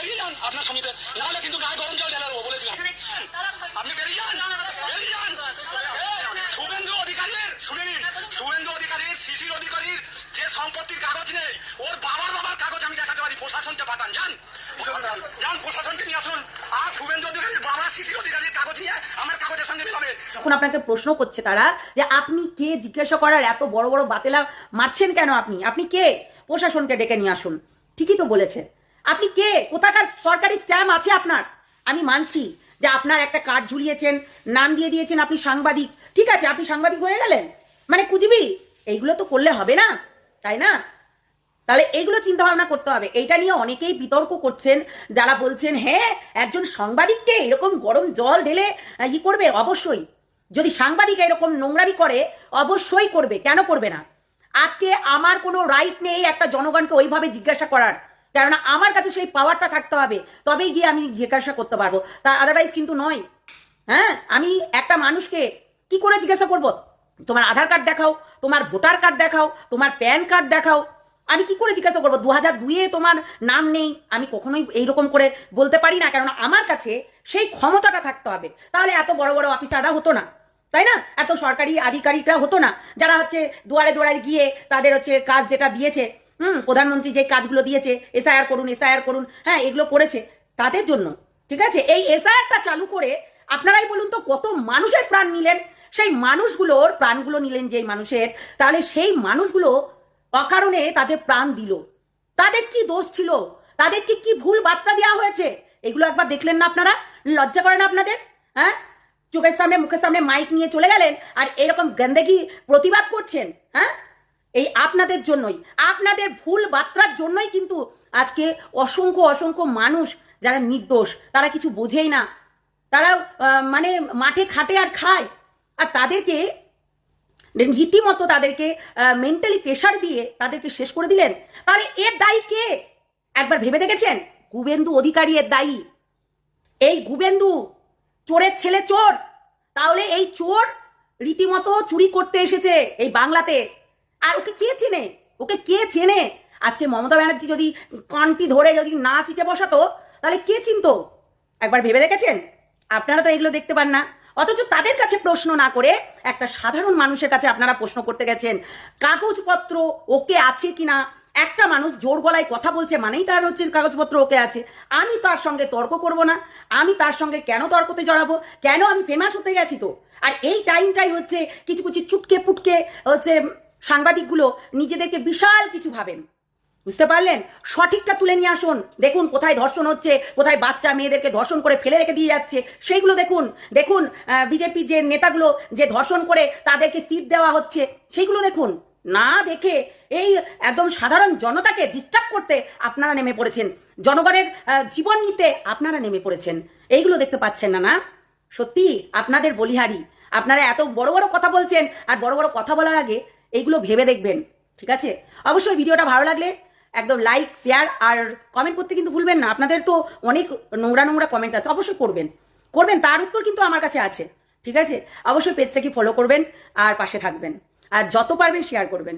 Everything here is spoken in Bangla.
বেরিয়ে যান আপনার সমিতি নাহলে কিন্তু গায়ে গরম জল ঢেলে বলে দিলাম। আপনি বেরিয়ে যান বেরিয়ে যান। শুভেন্দু অধিকারীর, শুনে শুভেন্দু অধিকারীর, শিশির অধিকারীর যে সম্পত্তির কাগজ নেই, ওর বাবার বাবার কাগজ আমি দেখাতে পারি। প্রশাসনকে পাঠান, যান। যান, প্রশাসনকে নিয়ে আসুন। আর শুভেন্দু অধিকারীর বাবা, শিশির অধিকারীর কাগজ নিয়ে আমার কাগজের সঙ্গে মিলাবে। তখন আপনাকে প্রশ্ন করছে তারা যে আপনি কে? জিজ্ঞাসা করার এত বড় বড় বাতেলা মারছেন কেন আপনি? আপনি কে? প্রশাসনকে ডেকে নিয়ে আসুন। ঠিকই তো বলেছে। আপনি কে? কোথাকার সরকারি স্ট্যাম্প আছে আপনার? আমি মানছি যে আপনার একটা কার্ড ঝুলিয়েছেন, নাম দিয়ে দিয়েছেন আপনি সাংবাদিক। ঠিক আছে, আপনি সাংবাদিক হয়ে গেলেন। মানে কুজিবি এইগুলো তো করলে হবে না, তাই না? তাহলে এইগুলো চিন্তা ভাবনা করতে হবে। এইটা নিয়ে অনেকেই বিতর্ক করছেন, যারা বলছেন হ্যাঁ একজন সাংবাদিককে এরকম গরম জল ঢেলে ই করবে? অবশ্যই। যদি সাংবাদিক এরকম নোংরামি করে, অবশ্যই করবে। কেন করবে না? আজকে আমার কোনো রাইট নেই একটা জনগণকে ওইভাবে জিজ্ঞাসা করার। কেননা আমার কাছে সেই পাওয়ারটা থাকতে হবে, তবেই গিয়ে আমি জিজ্ঞাসা করতে পারব। তা আদারওয়াইজ কিন্তু নয়। হ্যাঁ আমি একটা মানুষকে কি করে জিজ্ঞাসা করব? তোমার আধার কার্ড দেখাও, তোমার ভোটার কার্ড দেখাও, তোমার প্যান কার্ড দেখাও। আমি কি করে জিজ্ঞাসা করব? দু হাজার দুইয়ে তোমার নাম নেই, আমি কখনোই এইরকম করে বলতে পারি না কারণ আমার কাছে সেই ক্ষমতাটা থাকতে হবে। তাহলে এত বড় বড় অফিসাররা হতো না, তাই না? এত সরকারি আধিকারিকরা হতো না, যারা হচ্ছে দুয়ারে দুয়ারে গিয়ে তাদের হচ্ছে কাজ যেটা দিয়েছে হুম, প্রধানমন্ত্রী যে কাজগুলো দিয়েছে এসআইআর করুন এসআইআর করুন হ্যাঁ এগুলো করেছে, তাদের জন্য, ঠিক আছে? এই এসআইআরটা চালু করে আপনারাই বলুন তো কত মানুষের প্রাণ নিলেন? সেই মানুষগুলোর প্রাণগুলো নিলেন যেই মানুষের, তাহলে সেই মানুষগুলো অকারণে তাদের প্রাণ দিল। তাদের কি দোষ ছিল? তাদের কি কি ভুল বার্তা দেওয়া হয়েছে? এগুলো একবার দেখলেন না আপনারা? লজ্জা করে না আপনাদের? হ্যাঁ? চোখের সামনে, মুখের সামনে মাইক নিয়ে চলে গেলেন আর এরকম গেন্দেগি প্রতিবাদ করছেন হ্যাঁ? এই আপনাদের জন্যই, আপনাদের ভুল বার্তার জন্যই কিন্তু আজকে অসংখ্য অসংখ্য মানুষ যারা নির্দোষ, তারা কিছু বোঝেই না। তারা মানে মাঠে খাটে আর খায়। আর তাদেরকে, রীতিমতো তাদেরকে মেন্টালি প্রেশার দিয়ে তাদেরকে শেষ করে দিলেন। তাহলে এর দায়ী কে? একবার ভেবে দেখেছেন? গুবেন্দু অধিকারী এর দায়ী। এই গুবেন্দু, চোরের ছেলে চোর। তাহলে এই চোর রীতিমতো চুরি করতে এসেছে এই বাংলাতে। আর ওকে কে চেনে? ওকে কে চেনে? আজকে মমতা ব্যানার্জি যদি কানটি ধরে যদি না সিটে বসাতো, তাহলে কে চিনতো? একবার ভেবে দেখেছেন? আপনারা তো এগুলো দেখতে পান না। অথচ তাদের কাছে প্রশ্ন না করে একটা সাধারণ মানুষের কাছে আপনারা প্রশ্ন করতে গেছেন, কাগজপত্র ওকে আছে কিনা? একটা মানুষ জোর গলায় কথা বলছে মানেই তার হচ্ছে কাগজপত্র ওকে আছে। আমি তার সঙ্গে তর্ক করব না। আমি তার সঙ্গে কেন তর্কতে জড়াবো? কেন আমি ফেমাস হতে গেছি তো? আর এই টাইমটাই হচ্ছে কিছু কিছু চুটকে পুটকে হচ্ছে সাংবাদিকগুলো নিজেদেরকে বিশাল কিছু ভাবেন। বুঝতে পারলেন? সঠিকটা তুলে নিয়ে আসুন। দেখুন কোথায় ধর্ষণ হচ্ছে, কোথায় বাচ্চা মেয়েদেরকে ধর্ষণ করে ফেলে রেখে দিয়ে যাচ্ছে। সেইগুলো দেখুন। দেখুন বিজেপির যে নেতাগুলো যে ধর্ষণ করে তাদেরকে সিট দেওয়া হচ্ছে, সেইগুলো দেখুন। না দেখে এই একদম সাধারণ জনতাকে ডিস্টার্ব করতে আপনারা নেমে পড়েছেন। জনগণের জীবন নিতে আপনারা নেমে পড়েছেন। এইগুলো দেখতে পাচ্ছেন না না? সত্যি, আপনাদের বলিহারি। আপনারা এত বড় বড় কথা বলছেন, আর বড় বড় কথা বলার আগে এইগুলো ভেবে দেখবেন, ঠিক আছে? অবশ্যই ভিডিওটা ভালো লাগলে একদম লাইক শেয়ার আর কমেন্ট করতে কিন্তু ভুলবেন না। আপনাদের তো অনেক নোংরা নোংরা কমেন্ট আছে, অবশ্যই করবেন। করবেন, তার উত্তর কিন্তু আমার কাছে আছে, ঠিক আছে? অবশ্যই পেজটাকে ফলো করবেন আর পাশে থাকবেন। আর যত পারবেন শেয়ার করবেন।